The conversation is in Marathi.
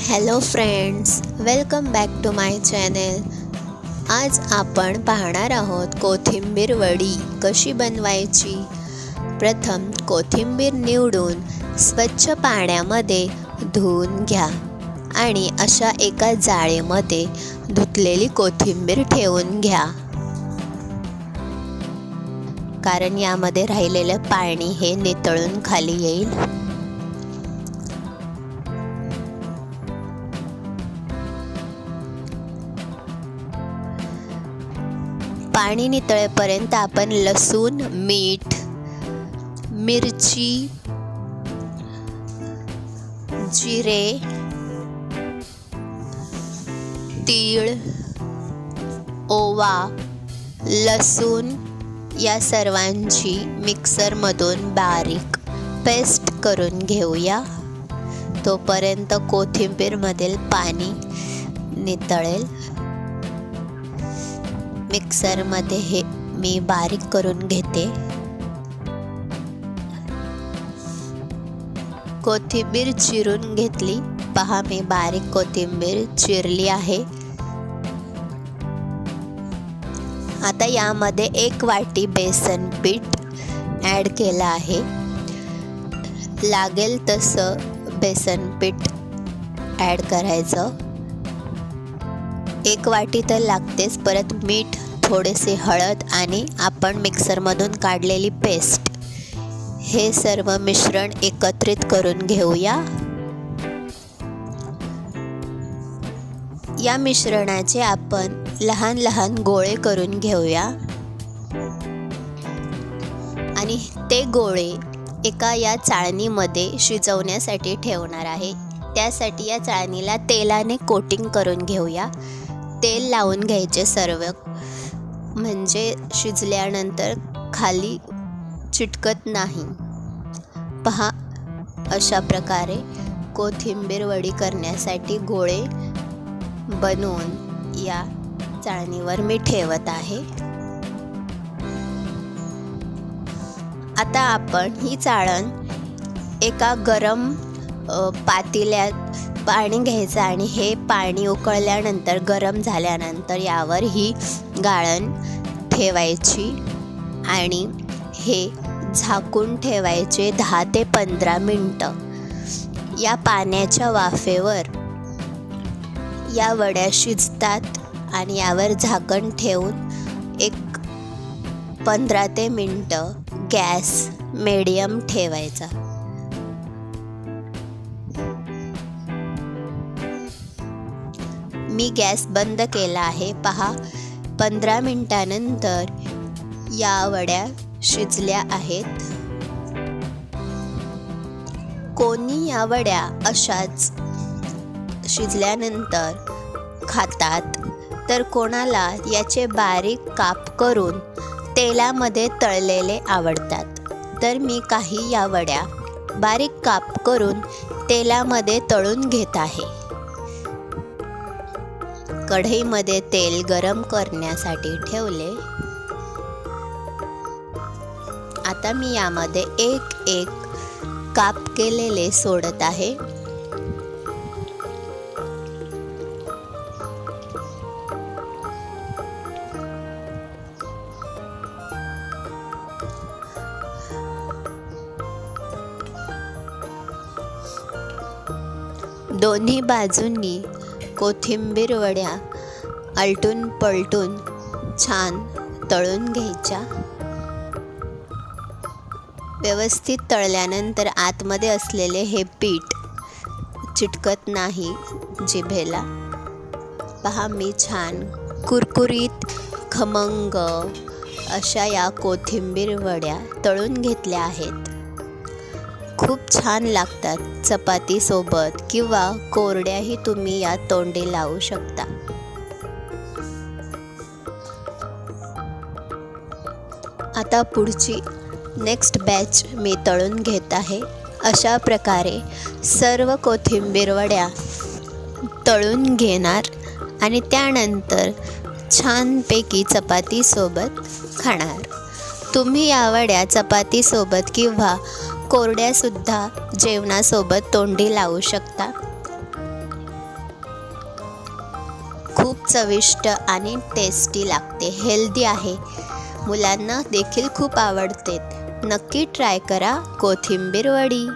Hello friends welcome back to my channel आज आपण पाहणार आहोत कोथिंबीर वडी कशी बनवायची? प्रथम कोथिंबीर निवडून स्वच्छ पाण्यामध्ये धुवून घ्या आणि अशा एका जाळीमध्ये धुतलेली कोथिंबीर ठेवून घ्या. कारण यामध्ये राहिलेलं पाणी हे नितळून खाली येईल. पाणी नितळेपर्यंत आपण लसूण मीठ मिरची जिरे तीळ ओवा लसूण या सर्वांची मिक्सरमधून बारीक पेस्ट करून घेऊया. तोपर्यंत कोथिंबीरमधील पाणी नितळेल. मिक्सरमध्ये हे मी बारीक करून घेते. कोथिंबीर चिरून घेतली. पहा मी बारीक कोथिंबीर चिरली आहे. आता यामध्ये एक वाटी बेसन पीठ ॲड केलं आहे. लागेल तसं बेसन पीठ ॲड करायचं. एक वाटी तर लागतेच परत मीठ थोडेसे हळद आणि आपण मिक्सरमधून काढलेली पेस्ट. हे सर्व मिश्रण एकत्रित करून घेऊया. या मिश्रणाचे आपण लहान लहान गोळे करून घेऊया. आणि ते गोळे एका या चाळणीमध्ये शिजवण्यासाठी ठेवणार आहे. त्यासाठी या चाळणीला तेलाने कोटिंग करून घेऊया. तेल लावून घ्यायचे सर्व म्हणजे शिजल्यानंतर खाली चिटकत नाही. पहा अशा प्रकारे कोथिंबीर वडी करण्यासाठी गोळे बनवून या चाळणीवर मी ठेवत आहे. आता आपण ही चाळण एका गरम पातेल्यात पाणी घ्यायचं आणि हे पाणी उकळल्यानंतर गरम झाल्यानंतर यावर ही गाळण ठेवायची आणि हे झाकून ठेवायचे दहा ते पंधरा मिनटं. या पाण्याच्या वाफेवर या वड्या शिजतात आणि यावर झाकण ठेवून एक पंधरा ते मिनटं गॅस मिडियम ठेवायचा. मी गॅस बंद केला आहे पहा. पंधरा मिनटानंतर या वड्या शिजल्या आहेत. कोणी या वड्या अशाच शिजल्यानंतर खातात? तर कोणाला याचे बारीक काप करून तेलामध्ये तळलेले आवडतात. तर मी काही या वड्या बारीक काप करून तेलामध्ये तळून घेत आहे. कढईमध्ये तेल गरम करण्यासाठी ठेवले. आता मी यामध्ये एक एक काप केलेले सोडत आहे. दोन्ही बाजूंनी कोथिंबीर वड्या आलटून पलटून छान तळून घ्यायच्या. व्यवस्थित तळल्यानंतर आतमध्ये असलेले हे पीठ चिटकत नाही जिभेला. पहा मी छान कुरकुरीत खमंग अशा या कोथिंबीर वड्या तळून घेतल्या आहेत. खूप छान लागतात चपातीसोबत किंवा कोरड्याही तुम्ही या तोंडी लावू शकता. आता पुढची नेक्स्ट बॅच मी तळून घेत आहे. अशा प्रकारे सर्व कोथिंबीर वड्या तळून घेणार आणि त्यानंतर छानपैकी चपातीसोबत खाणार. तुम्ही या वड्या चपातीसोबत किंवा कोरड्यासुद्धा जेवणासोबत तोंडी लावू शकता. खूप चविष्ट आणि टेस्टी लागते. हेल्दी आहे. मुलांना देखील खूप आवडते. नक्की ट्राय करा कोथिंबीर वडी.